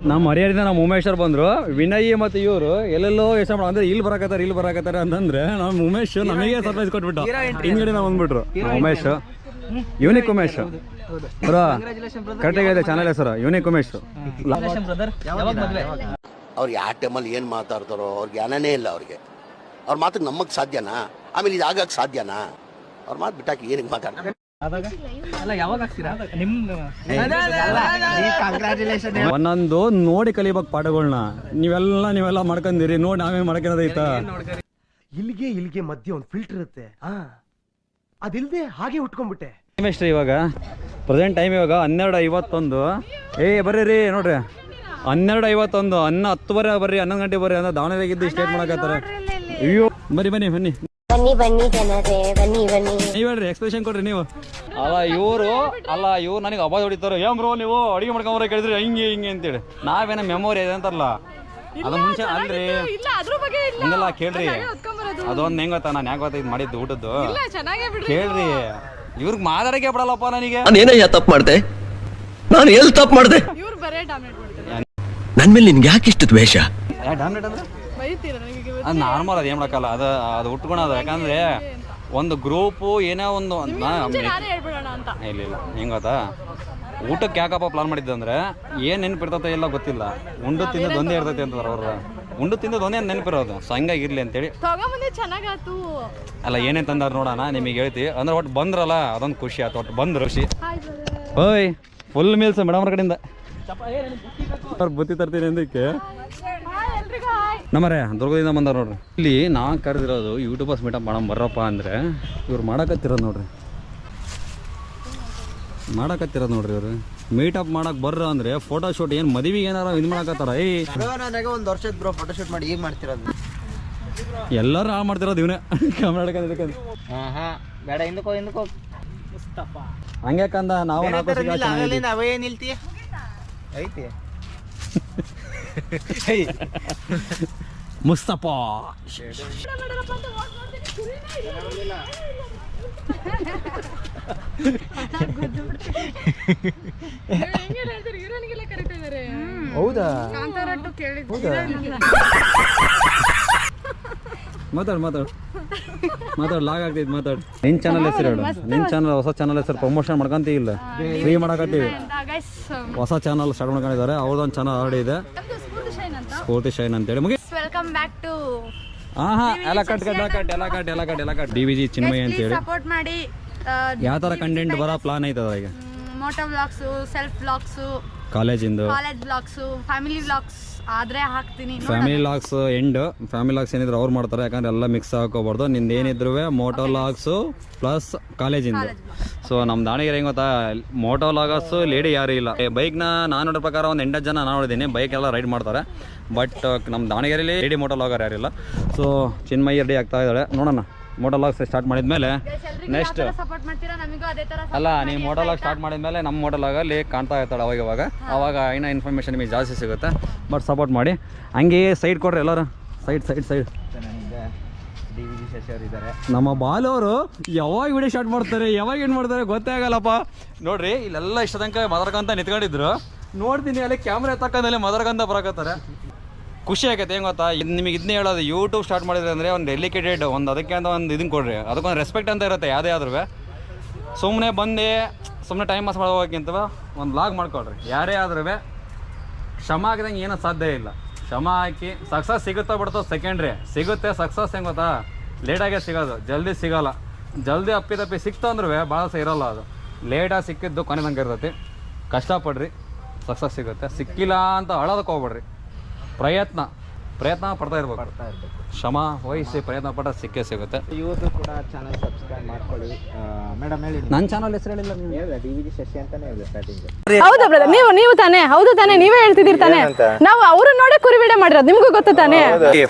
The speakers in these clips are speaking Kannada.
ನಮ್ಮ ಹರಿಹರಿಂದ ನಮ್ಮ ಉಮೇಶ್ ಅವ್ರು ಬಂದ್ರು. ವಿನಯ್ ಮತ್ತೆ ಇವರು ಎಲ್ಲೆಲ್ಲೋ ಯೋಚನೆ ಮಾಡ ಅಂದ್ರೆ ಇಲ್ಲಿ ಬರಕತ್ತಾರೆ ಇಲ್ಲಿ ಬರಕತ್ತಾರೆ ಅಂತಂದ್ರೆ ನಮ್ಮ ಉಮೇಶ್ ನಮಗೆ ಸರ್ಪ್ರೈಸ್ ಕೊಟ್ಬಿಟ್ಟು ಹಿಂದ್ಗಡೆ ನಾವು ಬಂದ್ಬಿಟ್ರು. ಉಮೇಶ್. ಯೂನಿಕ್ ಉಮೇಶ್. ಕರೆಕ್ಟ್ ಇದೆ ಚಾನಲ್ ಹೆಸರು. ಯೂನಿಕ್ ಉಮೇಶ್. ಅವ್ರು ಯಾವ ಟೈಮಲ್ಲಿ ಏನು ಮಾತಾಡ್ತಾರೋ ಅವ್ರಿಗೆ ಜ್ಞಾನನೇ ಇಲ್ಲ ಅವ್ರಿಗೆ. ಅವ್ರ ಮಾತಿಗೆ ನಮಗೆ ಸಾಧ್ಯನಾ? ಆಮೇಲೆ ಇದು ಆಗಕ್ಕೆ ಸಾಧ್ಯನಾ? ಅವ್ರ ಮಾತು ಬಿಟ್ಟಾಕಿ ಏನಕ್ಕೆ ಮಾತಾಡ್ತಾರೆ? ಒಂದೊಂದು ನೋಡಿ ಕಲಿಬೇಕು ಪಾಠಗಳನ್ನ ನೀವೆಲ್ಲ ನೀವೆಲ್ಲ ಮಾಡ್ಕೊಂಡಿರಿ ನೋಡಿ ನಾವೇ ಮಾಡ್ಕೊಂಡೈತ ಇಲ್ಲಿಗೆ ಇಲ್ಲಿಗೆ ಮಧ್ಯೆ ಒಂದು ಫಿಲ್ಟರ್ ಇರುತ್ತೆ. ಆ ಅದಿಲ್ದೆ ಹಾಗೆ ಉಟ್ಕೊಂಡ್ಬಿಟ್ಟೆ. ಎಷ್ಟು ಇವಾಗ ಪ್ರೆಸೆಂಟ್ ಟೈಮ್ ಇವಾಗ ಹನ್ನೆರಡು ಐವತ್ತೊಂದು ಏ ಬರ್ರಿ ರೀ ನೋಡ್ರಿ. ಹನ್ನೆರಡು ಐವತ್ತೊಂದು ಹನ್ನ ಹತ್ತುವರೆ ಬರ್ರಿ ಹನ್ನೊಂದು ಗಂಟೆ ಬರ್ರಿ ಅಂದ್ರೆ ದಾವಣಗೆರೆಗಿದ್ದು ಸ್ಟೇಟ್ ಮಾಡಕತ್ತಾರೆ. ಅಯ್ಯೋ ಬನ್ನಿ ಬನ್ನಿ ಬನ್ನಿ. ಬನ್ನಿ ಬನ್ನಿ ಜನರೇ ಬನ್ನಿ ಬನ್ನಿ. ನೀವ್ ಹೇಳ್ರಿ ಎಕ್ಸ್ಪ್ರೆಷನ್ ಕೊಡ್ರಿ ನೀವು. ಅಲ್ಲ ಇವರು ಅಲ್ಲ ಇವ್ರು ನನಗೆ ಅಬಾದ್ ಹೊಡಿತಾರೆ. ಏನ್ ಬ್ರೋ ನೀವು ಅಡಿಗೆ ಮಾಡ್ಕೊಂಬರ ಕೇಳಿದ್ರಿ ಹಿಂಗೆ ಹಿಂಗೆ ಅಂತೇಳಿ. ನಾವೇನ ಮೆಮೊರಿ ಇದೆ ಅಂತಾರಲ್ಲ ಅದು ಮುಂಚೆ ಅಲ್ರಿ. ಇಲ್ಲ ಅದ್ರ ಬಗ್ಗೆ ಇಲ್ಲ. ಹಂಗಲ್ಲ ಕೇಳ್ರಿ. ಅದೊಂದು ಹೆಂಗ್ ಗೊತ್ತಾ ನಾನು ಯಾಕೆ ಗೊತ್ತಾ ಇದು ಮಾಡಿದ್ದು ಊಟದ್ದು? ಇಲ್ಲ ಚೆನ್ನಾಗೇ ಬಿಡ್ರಿ ಕೇಳ್ರಿ. ಇವ್ರಿಗೆ ಮಾತಾಡಕ್ಕೆ ಬಿಡಲ್ಲಪ್ಪ ನನಗೆ. ನಾನು ಏನಯ್ಯ ತಪ್ಪು ಮಾಡ್ದೆ? ನಾನು ಎಲ್ಲಿ ತಪ್ಪು ಮಾಡ್ದೆ? ಇವ್ರು ಬರೇ ಡಾಮಿನೇಟ್ ಮಾಡ್ತಾರೆ. ನನ್ ಮೇಲೆ ನಿನ್ಗೆ ಯಾಕೆ ಇಷ್ಟು ದ್ವೇಷ? ಡಾಮಿನೇಟ್ ಅಂದ್ರೆ? ಅದು ನಾರ್ಮಲ್ ಅದು ಏನು ಮಾಡಕ್ಕಲ್ಲ ಅದು ಅದು ಉಟ್ಕೊಳೋದು ಯಾಕಂದ್ರೆ ಒಂದು ಗ್ರೂಪು ಏನೋ ಒಂದು ಇಲ್ಲ ಇಲ್ಲ ಹೆಂಗ್ ಗೊತ್ತಾ? ಊಟಕ್ಕೆ ಯಾಕಪ್ಪ ಪ್ಲಾನ್ ಮಾಡಿದ್ದೆ ಅಂದ್ರೆ ಏನು ನೆನಪಿರ್ತತೆ ಇಲ್ಲ ಗೊತ್ತಿಲ್ಲ. ಉಂಡು ತಿನ್ನೋದು ಒಂದೇ ಇರ್ತೈತೆ ಅಂತಾರೆ ಅವ್ರ ಉಂಡು ತಿನ್ನೋದು ಒಂದೇ ನೆನಪಿರೋದು ಸೊ ಹಂಗಾಗಿರ್ಲಿ ಅಂತೇಳಿ. ಚೆನ್ನಾಗಾತು ಅಲ್ಲ ಏನೇ ತಂದಾರ ನೋಡೋಣ ನಿಮಗೆ ಹೇಳ್ತೀವಿ ಅಂದ್ರೆ ಒಟ್ಟು ಬಂದ್ರಲ್ಲ ಅದೊಂದು ಖುಷಿ ಆಯ್ತು ಒಟ್ಟು ಬಂದ್ರು ಖುಷಿ ಓಯ್ ಫುಲ್ ಮೀಲ್ಸ್ ಮೇಡಮ್ ಅವ್ರ ಕಡೆಯಿಂದ. ಅವ್ರು ಬುತ್ತಿ ತರ್ತೀನಿ ಅಂದಕ್ಕೆ. ನಮ್ಮರೇ ದುರ್ಗದಿಂದ ಬಂದಾರ ನೋಡ್ರಿ. ಇಲ್ಲಿ ನಾ ಕರೆದಿರೋದು ಯೂಟ್ಯೂಬರ್ಸ್ ಮೀಟಪ್ ಮಾಡೋ ಬರ್ರಪ್ಪ ಅಂದ್ರೆ ಇವ್ರು ಮಾಡಕತ್ತಿರೋದು ನೋಡ್ರಿ. ಮಾಡಕತ್ತಿರೋದು ನೋಡ್ರಿ ಇವ್ರು. ಮೀಟಪ್ ಮಾಡಕ್ ಬರ್ರ ಅಂದ್ರೆ ಫೋಟೋ ಶೂಟ್ ಏನು ಮದುವೆಗೆ ಏನಾರ ಇದು ಮಾಡಕತ್ತಾರ? ಏಯ್. ಒಂದು ವರ್ಷದ ಬ್ರೋ ಫೋಟೋ ಶೂಟ್ ಮಾಡಿ ಈಗ ಮಾಡ್ತಿರೋದು. ಎಲ್ಲರೂ ಹಾಳು ಮಾಡ್ತಿರೋದು ಇವನೇ. ಹಾ ಬೇಡ ಹಿಂದಕ್ಕೋ ಹಿಂದಕ್ಕೋ. ಹಂಗ್ಯಾಕಂದ ನಾವು ನಾಲ್ಕು ಚೆನ್ನಾಗಿದ್ವಿ. ನಿಲ್ತಿ. ಐತಿ. ಮುಸ್ತಫಾ. ಹೌದಾ? ಮಾತಾಡು ಮಾತಾಡು. ಮಾತಾಡು ಲಾಗ್ ಆಗ್ತೈತಿ ಮಾತಾಡು. ನಿನ್ ಚಾನಲ್ ಹೆಸರು ಹೇಳು. ನಿನ್ ಚಾನಲ್ ಹೊಸ ಚಾನಲ್ ಹೆಸರು ಪ್ರಮೋಷನ್ ಮಾಡ್ಕೊಂತ ಇಲ್ಲ? ಫ್ರೀ ಮಾಡಕತ್ತೀವಿ. ಗೈಸ್ ಹೊಸ ಚಾನಲ್ ಸ್ಟಾರ್ಟ್ ಮಾಡ್ಕೊಂಡಿದ್ದಾರೆ. ಅವ್ರದ್ದೊಂದು ಚಾನಲ್ ಆಲ್ರೆಡಿ ಇದೆ. ಸ್ಫೂರ್ತಿ ಶೈನ್ ಅಂತ ಹೇಳಿ ಮುಗಿಸ್ ಅಂತೇಳಿ ಮುಗಿ ವೆಲ್ಕಮ್ ಬ್ಯಾಕ್ ಟು ಹಾ ಹಾ ಎಲ್ಲ ಕಟ್ ಕಟ್ ಎಲ್ಲ ಕಟ್ ಎಲ್ಲ ಕಟ್ ಎಲ್ಲ ಕಟ್ ಎಲ್ಲ cut D V G Chinmayi ಅಂತೇಳಿ. ಸಪೋರ್ಟ್ ಮಾಡಿ ಯಾವ ಥರ ಕಂಟೆಂಟ್ ಬರೋ ಪ್ಲಾನ್ ಐತದ ಈಗ ಮೋಟೋ ವ್ಲಾಗ್ಸ್ ಸೆಲ್ಫ್ ವ್ಲಾಗ್ಸು ಕಾಲೇಜಿಂದು. ಕಾಲೇಜ್ ಫ್ಯಾಮಿಲಿ ವ್ಲಾಗ್ಸ್ ಆದ್ರೆ ಹಾಕ್ತೀನಿ family vlogs and. Family vlogs ಏನಿದ್ರು ಅವ್ರು ಮಾಡ್ತಾರೆ ಯಾಕಂದ್ರೆ ಎಲ್ಲ ಮಿಕ್ಸ್ ಹಾಕೋಬಾರ್ದು ನಿಂದ ಏನಿದ್ರು ಮೋಟೋ ಲಾಗ್ಸು ಪ್ಲಸ್ ಕಾಲೇಜಿಂದ. ಸೊ ನಮ್ಮ ದಾವಣಗೆರೆ ಹೆಂಗ್ ಗೊತ್ತಾ? ಮೋಟೋ ಲಾಗಸ್ ಲೇಡಿ ಯಾರು ಇಲ್ಲ. ಬೈಕ್ನ ನಾನು ನೋಡೋ ಪ್ರಕಾರ ಒಂದು ಎಂಟು ಜನ ನಾನು ನೋಡಿದ್ದೀನಿ. ಬೈಕ್ ಎಲ್ಲ ರೈಡ್ ಮಾಡ್ತಾರೆ. ಬಟ್ ನಮ್ಮ ದಾವಣಗೆರೆಯಲ್ಲಿ ಲೇಡಿ ಮೋಟೋ ಲಾಗರ್ ಯಾರಿಲ್ಲ ಸೊ ಚಿನ್ಮಯಿ ರೆಡಿ ಆಗ್ತಾ ಇದ್ದಾಳೆ. ನೋಡೋಣ. ಮೋಟೋ ಲಾಗ್ಸ್ ಸ್ಟಾರ್ಟ್ ಮಾಡಿದ್ಮೇಲೆ ನೆಕ್ಸ್ಟ್ ಸಪೋರ್ಟ್ ಮಾಡ್ತೀರಾ? ನಮಗೂ ಅದೇ ತರ ಅಲ್ಲ ನೀವು ಮೋಟೋ ಲಾಗ್ ಸ್ಟಾರ್ಟ್ ಮಾಡಿದ್ಮೇಲೆ ನಮ್ಮ ಮೋಟಲ್ ಆಗಲ್ಲಿ ಕಾಣ್ತಾ ಇರ್ತಾಳೆ ಅವಾಗ ಇವಾಗ. ಅವಾಗ ಇನ್ನೂ ಇನ್ಫಾರ್ಮೇಷನ್ ನಿಮಗೆ ಜಾಸ್ತಿ ಸಿಗುತ್ತೆ. ಬಟ್ ಸಪೋರ್ಟ್ ಮಾಡಿ. ಹಂಗೆ ಸೈಡ್ ಕೊಡ್ರಿ ಎಲ್ಲರೂ. ಸೈಡ್ ಸೈಡ್ ಸೈಡ್ ನಮ್ಮ ಬಾಲವರು ಯಾವಾಗ ವಿಡಿಯೋ ಶಾರ್ಟ್ ಮಾಡ್ತಾರೆ ಯಾವಾಗ ಏನು ಮಾಡ್ತಾರೆ ಗೊತ್ತೇ ಆಗಲ್ಲಪ್ಪ. ನೋಡ್ರಿ ಇಲ್ಲೆಲ್ಲ ಇಷ್ಟದಂಕ ತನಕ ಮದರ್ಕಂತ ನಿಂತ್ಕೊಂಡಿದ್ರು. ನೋಡ್ತೀನಿ ಅಲ್ಲಿ ಕ್ಯಾಮ್ರಾ ಎತ್ತಕ್ಕಂದಲ್ಲಿ ಮದರ್ಕಂತ ಬರಕತ್ತಾರೆ. ಖುಷಿ ಆಗೈತೆ ಏನು ಗೊತ್ತಾ? ಇದು ನಿಮಗೆ ಇದನ್ನೇ ಹೇಳೋದು ಯೂಟ್ಯೂಬ್ ಸ್ಟಾರ್ಟ್ ಮಾಡಿದ್ರೆ ಅಂದರೆ ಒಂದು ಡೆಲಿಕೇಟೆಡ್ ಒಂದು ಅದಕ್ಕೆ ಅಂತ ಒಂದು ಇದನ್ನ ಕೊಡ್ರಿ. ಅದಕ್ಕೊಂದು ರೆಸ್ಪೆಕ್ಟ್ ಅಂತ ಇರುತ್ತೆ ಯಾವುದೇ ಆದ್ರೂ. ಸುಮ್ಮನೆ ಬಂದು ಸುಮ್ಮನೆ ಟೈಮ್ ಪಾಸ್ ಮಾಡೋಕ್ಕಿಂತ ಒಂದು ಲಾಗ್ ಮಾಡ್ಕೊಳ್ರಿ. ಯಾರೇ ಆದ್ರೂ ಶ್ರಮ ಹಾಕಿದಂಗೆ ಏನೂ ಸಾಧ್ಯ ಇಲ್ಲ. ಶ್ರಮ ಹಾಕಿ ಸಕ್ಸಸ್ ಸಿಗುತ್ತೋ ಬಿಡ್ತೋ ಸೆಕೆಂಡ್ರಿ ಸಿಗುತ್ತೆ ಸಕ್ಸಸ್ ಹೆಂಗೆ ಗೊತ್ತಾ? ಲೇಟಾಗೇ ಸಿಗೋದು, ಜಲ್ದಿ ಸಿಗೋಲ್ಲ. ಜಲ್ದಿ ಅಪ್ಪಿ ಸಿಕ್ತು ಅಂದ್ರೆ ಭಾಳ ಸಹ ಇರೋಲ್ಲ ಅದು. ಲೇಟಾಗಿ ಸಿಕ್ಕಿದ್ದು ಕೊನೆ ಇರ್ತೈತಿ. ಕಷ್ಟಪಡ್ರಿ ಸಕ್ಸಸ್ ಸಿಗುತ್ತೆ. ಸಿಕ್ಕಿಲ್ಲ ಅಂತ ಅಳೋದಕ್ಕೆ ಹೋಗ್ಬೇಡ್ರಿ. ಪ್ರಯತ್ನ ಪ್ರಯತ್ನ ಪಡ್ತಾ ಇರ್ಬೇಕು. ಶ್ರಮ ವಹಿಸಿ ಪ್ರಯತ್ನ ಪಟ್ಟ ಸಿಕ್ಕೇ ಸಿಗುತ್ತೆ. ಇವತ್ತು ಕೂಡ ಚಾನಲ್ ಸಬ್ಸ್ಕ್ರೈಬ್ ಮಾಡ್ಕೊಳ್ಳಿ. ಮೇಡಮ್ ಹೇಳಿ ನನ್ನ ಚಾನಲ್ ಹೆಸರು ಹೇಳಿಲ್ಲ ನೀವು. ಹೇಳಿದೆ ಡಿ ವಿ ಜಿ ಶಶಿ ಅಂತಾನೆ ಹೇಳಿದೆ ಸ್ಟಾರ್ಟಿಂಗ್ ಹೌದಾ ಬ್ರದರ್ ನೀವು ನೀವು ತಾನೇ ಹೌದು ತಾನೆ ನೀವೇ ಹೇಳ್ತಿದ್ದೀರಿ ತಾನೆ. ನಾವು ಅವ್ರನ್ನ ನೋಡೇ ಕುರಿ ವಿಡಿಯೋ ಮಾಡಿರೋದು ನಿಮ್ಗೂ ಗೊತ್ತು ತಾನೇ.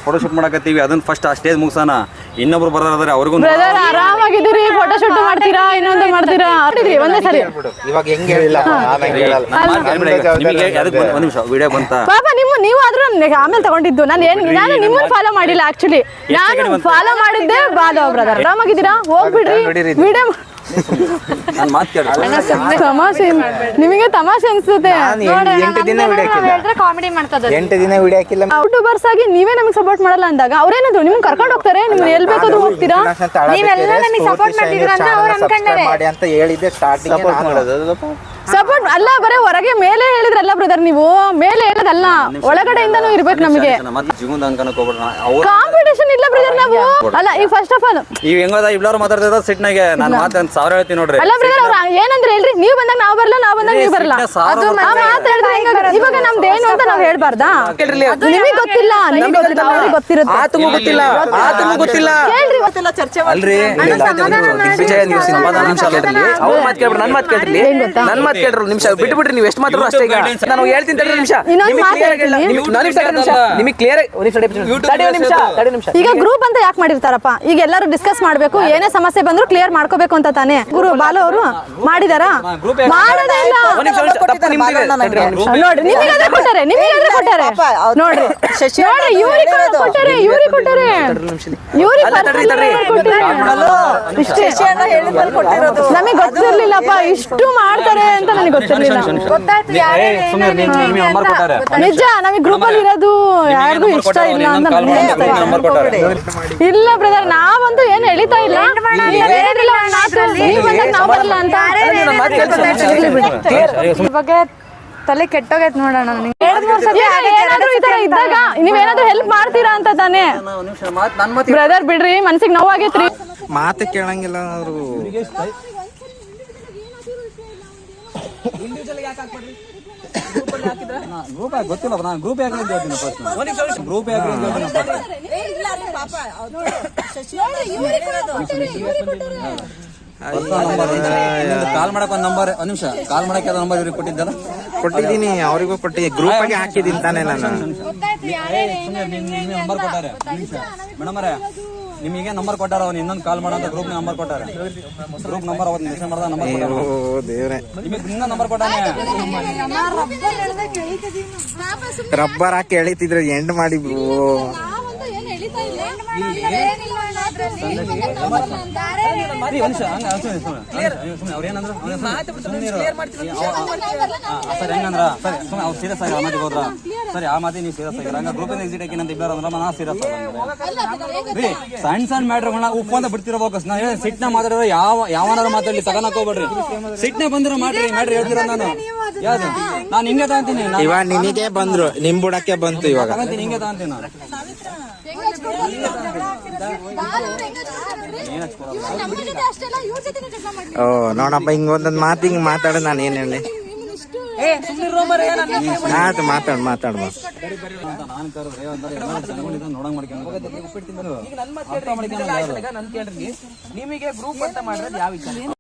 ಫೋಟೋಶೂಟ್ ಮಾಡಕತ್ತೀವಿ ಅದನ್ನ ಫಸ್ಟ್ ಆ ಸ್ಟೇಜ್ ಮುಗಿಸೋಣ. ಇನ್ನೊಬ್ರು ಬರೋದಾದ್ರೆ ಅವ್ರಿಗೂ ಬ್ರದರ್ ಆರಾಮಾಗಿದ್ದೀರಿ ಫೋಟೋ ಶೂಟ್ ಮಾಡ್ತೀರಾ ಇನ್ನೊಂದು ಮಾಡ್ತೀರಾ? ಒಂದೇ ಸರಿ. ಇವಾಗ ಹೆಂಗೆ ಹೇಳಿಲ್ಲ ಆಮೇಲೆ ಹೇಳಲ್ಲ. ನಿಮಗೆ ಅದಕ್ಕೆ ಒಂದು ನಿಮಿಷ ವಿಡಿಯೋ ಬಂತ? ಪಾಪ ನಿಮ್ಮ ನೀವು ಆದ್ರೂ ಆಮೇಲೆ ತಗೊಂಡಿದ್ದು. ನಾನು ಏನ್ ನಾನು ನಿಮ್ಮನ್ನ ಫಾಲೋ ಮಾಡಿಲ್ಲ ಆಕ್ಚುಲಿ ನಾನು ಫಾಲೋ ಮಾಡಿದ್ದೆ ಬಾಲೋ ಬ್ರದರ್ ಆರಾಮಾಗಿದ್ದೀರಾ ಹೋಗ್ಬಿಡ್ರಿ. ವಿಡಿಯೋ ನಾನು ಮಾತು ಕೇಳಿ ತಮಾಷೆ ನಿಮಗೆ ತಮಾಷೆ ಅನ್ಸುತ್ತೆ. ಎಂಟು ದಿನ ವಿಡಿಯೋ ಹಾಕಿಲ್ಲ. ಕಾಮಿಡಿ ಮಾಡ್ತದ ಎಂಟು ದಿನ ವಿಡಿಯೋ ಹಾಕಿಲ್ಲ. ಯೂಟ್ಯೂಬರ್ಸ್ ಆಗಿ ನೀವೇ ನಮಗೆ ಸಪೋರ್ಟ್ ಮಾಡಲ್ಲ ಅಂದಾಗ ಅವ್ರೇನದು ನಿಮ್ಗೆ ಕರ್ಕೊಂಡು ಹೋಗ್ತಾರೆ? ನಿಮ್ಗೆ ಎಲ್ಲಿ ಬೇಕಾದ್ರೂ ಹೋಗ್ತೀರಾ? ನೀವೆಲ್ಲ ನಮಗೆ support ಮಾಡ್ತಿದ್ದೀರ ಅಂತ ಅವ್ರು ಅನ್ಕೊಂಡಾರೆ. ಮಾಡಿ ಅಂತ ಹೇಳಿದ್ದೆ ಸ್ಟಾರ್ಟಿಂಗ್ ಸಪೋರ್ಟ್ ಮಾಡೋದು. ಸಪೋರ್ಟ್ ಅಲ್ಲ ಬರೀ ಹೊರಗೆ ಮೇಲೆ ಹೇಳಿದ್ರಲ್ಲ ಬ್ರದರ್ ನೀವು? ಮೇಲೆ ಹೇಳೋದಲ್ಲ. ಒಳಗಡೆಯಿಂದನೂ ಇರ್ಬೇಕು ನಮಗೆ. ಅನ್ಕೊಳಕ್ ಅವ್ರು ಕಾಂಪಿಟೇಷನ್ ಇಲ್ಲ ಬ್ರದರ್ ನಾವು. ಅಲ್ಲ ಈ ಫಸ್ಟ್ ಆಫ್ ಆಲ್ ಈಗ ಹೆಂಗದ ಇಬ್ಲಾರು ಮಾತಾಡ್ತಿದ್ದ ಸಿಟ್ನಾಗೆ. ನಾನು ಮಾತು ಸಾವಿರ ಹೇಳ್ತೀನಿ ನೋಡ್ರಿ. ಅಲ್ಲ ಬ್ರದರ್ ಅವ್ರು ಏನಂದ್ರೆ ಹೇಳ್ರಿ ನೀವು ಬಂದಾಗ ನಾವು ಬರಲ್ಲ ನಾವು ಬಂದಾಗ ನೀವು ಬರಲ್ಲ ಅದು ಆ ಹೆಂಗ ಇವಾಗ ನಮ್ದು ಏನು ಅಂತ ನಾವು ಹೇಳ್ಬಾರ್ದಾ? ನಿಮಗೆ ಗೊತ್ತಿಲ್ಲ ನಿಮಗೆ ಗೊತ್ತಿಲ್ಲ ಅವ್ರಿಗೆ ಗೊತ್ತಿರುತ್ತೆ. ಆತಂಗೂ ಗೊತ್ತಿಲ್ಲ ಆತಂಗೂ ಗೊತ್ತಿಲ್ಲ. ಹೇಳ್ರಿ ಇವತ್ತೆಲ್ಲ ಚರ್ಚೆ ಅಲ್ರಿ ವಿಜಯ ನೀವು ಸಮಾಧಾನ ನಿಮಿಷ ಕೇಳ್ರಿ ಅವ್ರ ಮಾತು ಕೇಳ್ಬಿಡ್ರಿ ನನ್ನ ಮಾತು ಕೇಳ್ರಿ. ನನ್ನ ಮಾತು ಕೇಳ್ರಿ ನಿಮಿಷ ಬಿಟ್ಬಿಡ್ರಿ ನೀವು ಎಷ್ಟು ಮಾತ್ರ ಅಷ್ಟೇ ಈಗ. ನಾನು ಹೇಳ್ತೀನಿ ತಡಿ ನಿಮಿಷ. ನಿಮಗೆ ಮಾತು ಕ್ಲಿಯರ್ ಆಗಿ ಹೇಳ್ತೀನಿ. ನಿಮಗೆ ನಿಮಿಷ ನಿಮಗೆ ಕ್ಲಿಯರ್ ಆಗಿ ಒಂದು ನಿಮಿಷ ತಡಿ ನಿಮಿಷ. ಈಗ ಗ್ರೂಪ್ ಅಂತ ಯಾಕೆ ಮಾಡಿರ್ತಾರಪ್ಪ? ಈಗ ಎಲ್ಲರೂ ಡಿಸ್ಕಸ್ ಮಾಡ್ಬೇಕು ಏನೇ ಸಮಸ್ಯೆ ಬಂದ್ರು ಕ್ಲಿಯರ್ ಮಾಡ್ಕೋಬೇಕು ಅಂತ ತಾನೇ? ಗುರು ಬಾಲು ಅವರು ಮಾಡಿದಾರ? ನೋಡ್ರಿ ನಿಮಗಾದ್ರೆ ಕೊಟ್ಟಾರೆ ನಿಮಗಾದ್ರೆ ಕೊಟ್ಟಾರೆ. ನೋಡ್ರಿ. ನೋಡ್ರಿ ಇವ್ರಿಗೆ ಕೊಟ್ಟಾರೆ ಇವ್ರಿಗೆ ಕೊಟ್ಟಾರೆ. ಇವ್ರಿಗೆ ನಮಗೆ ಗೊತ್ತಿರ್ಲಿಲ್ಲಪ್ಪ ಇಷ್ಟು ಮಾಡ್ತಾರೆ ಅಂತ ನನಗೆ ಗೊತ್ತಿರ್ಲಿಲ್ಲ. ನಿಜ ನಮಗೆ ಗ್ರೂಪ್ ಅಲ್ಲಿ ಇರೋದು ಯಾರಿಗೂ ಇಷ್ಟ ಇಲ್ಲ ಅಂತ ಇಲ್ಲ ಬ್ರದರ್ ನಾವಂತೂ ಏನು ಎಳಿತಾ ಇಲ್ಲ. ಬರಲ್ಲ ಅಂತ. ನನ್ನ ಮಾತು ಕೇಳ್ತೀನಿ. ಈ ಬಗ್ಗೆ ತಲೆ ಕೆಟ್ಟೋಗೈತ್ ನೋಡೋಣ ಇದ್ದಾಗ ನೀವೇನಾದ್ರೂ ಹೆಲ್ಪ್ ಮಾಡ್ತೀರಾ ಅಂತ ತಾನೇ. ನಿಮಿಷ ಮಾತು ನನ್ನ ಮಾತು ಬ್ರದರ್ ಬಿಡ್ರಿ ಮನ್ಸಿಗೆ ನೋವಾಗೈತ್ರಿ. ಮಾತು ಕೇಳಂಗಿಲ್ಲ ಗ್ರೂಪ್ ಯಾಕೆ ಗೊತ್ತಿಲ್ಲ ನಾನು ಗ್ರೂಪ್ ಯಾಕೆ ಅಂತ ಹೇಳ್ತೀನಿ ಫಸ್ಟ್ ಗ್ರೂಪ್ ಯಾಕೆ ಅಂತ ಹೇಳ್ತೀನಿ. ಕಾಲ್ ಮಾಡಕ್ ಒಂದ್ ನಂಬರ್ ಒಂದ್ ನಿಮಿಷ. ಕಾಲ್ ಮಾಡಕ್ಕೆ ನಂಬರ್ ಇವ್ರಿಗೆ ಕೊಟ್ಟಿದ್ದಲ್ಲ? ಕೊಟ್ಟಿದ್ದೀನಿ ಅವರಿಗೂ ಕೊಟ್ಟಿದ್ದೀನಿ ಗ್ರೂಪ್ ಆಗಿ ಹಾಕಿದ್ದೀನಿ ತಾನೇ ನಾನು. ನಂಬರ್ ಕೊಟ್ಟಾರೆ. ಮೇಡಮ್ ಅವರೇ ನಿಮಗೆ ನಂಬರ್ ಕೊಟ್ಟಾರ ಅವ್ನು ಇನ್ನೊಂದು ಕಾಲ್ ಮಾಡೋ ಅಂತ ಗ್ರೂಪ್ ನಂಬರ್ ಕೊಟ್ಟಾರ. ಗ್ರೂಪ್ ನಂಬರ್ ಅವತ್ತು ಮೆಸೇಜ್ ಮಾಡ್ದ ನಂಬರ್ ಕೊಟ್ಟಾರ. ಓ ದೇವ್ರೆ. ನಿಮಗೆ ಇನ್ನೊಂದು ನಂಬರ್ ಕೊಟ್ಟಾನೆ? ರಬ್ಬರ್ ಹಾಕಿ ಎಳಿತಿದ್ರೆ ಎಂಡ್ ಮಾಡಿ ಬ್ರೋ. ಸರ್ ಹೆಂಗಂದ್ರ ಸರ್ ಸುಮ್ಮನೆ ಅವ್ರು ಸೀರಿಯಸ್ ಆಗಿ ಮಾತಿಗೆ ಹೋದ್ರ. ಸರಿ ಆ ಮಾತಿ ನೀವು ಸೀರಿಯಸ್ ಆಗಿರ ಹಂಗ ಗ್ರೂಪ್ ಎಕ್ಸಿಟ್ ಹಾಕಿ ಅಂತ ಇಬ್ಬರು ಅಂದ್ರೆ ನಾ ಸೀರಿಯಸ್ ರೀ ಸಣ್ಣ ಸಣ್ಣ ಮ್ಯಾಟ್ರ್ಗಳನ್ನ ಉಪ್ಪು ಅಂತ ಬಿಡ್ತಿರೋ ಫೋಕಸ್ ನಾ ಹೇಳಿ ಸಿಟ್ನ ಮಾತಾಡಿರೋ ಯಾವ ಯಾವನಾರು ಮಾತಾಡಿ ತಗೊಳಕ್ ಹೋಗ್ಬೇಡ್ರಿ. ಸಿಟ್ನ ಬಂದಿರೋ ಮಾಡ್ರಿ ಮ್ಯಾಟ್ರ್ ಹೇಳ್ತಿರೋ ನಾನು? ಯಾವ್ದು? ನಾನು ಹಿಂಗೆ ತಗೊಂತೀನಿ ಇವಾಗ ನಿನಗೆ ಬಂದ್ರು ನಿಮ್ ಬುಡಕ್ಕೆ ಬಂತು ಇವಾಗ. ತಗೊಂತೀನಿ ಹಿಂಗೆ ತಗೊಂತೀನಿ ನಾನು. ಓ ನೋಡಪ್ಪ ಹಿಂಗ ಒಂದೊಂದ್ ಮಾತು ಹಿಂಗ್ ಮಾತಾಡ ನಾನು ಏನ್ ಹೇಳಿ? ಆಯ್ತು ಮಾತಾಡ್ ಮಾತಾಡ್? ನಿಮಗೆ ಗ್ರೂಪ್ ಅಂತ ಮಾಡಿರೋದು ಯಾವ ವಿಚಾರ?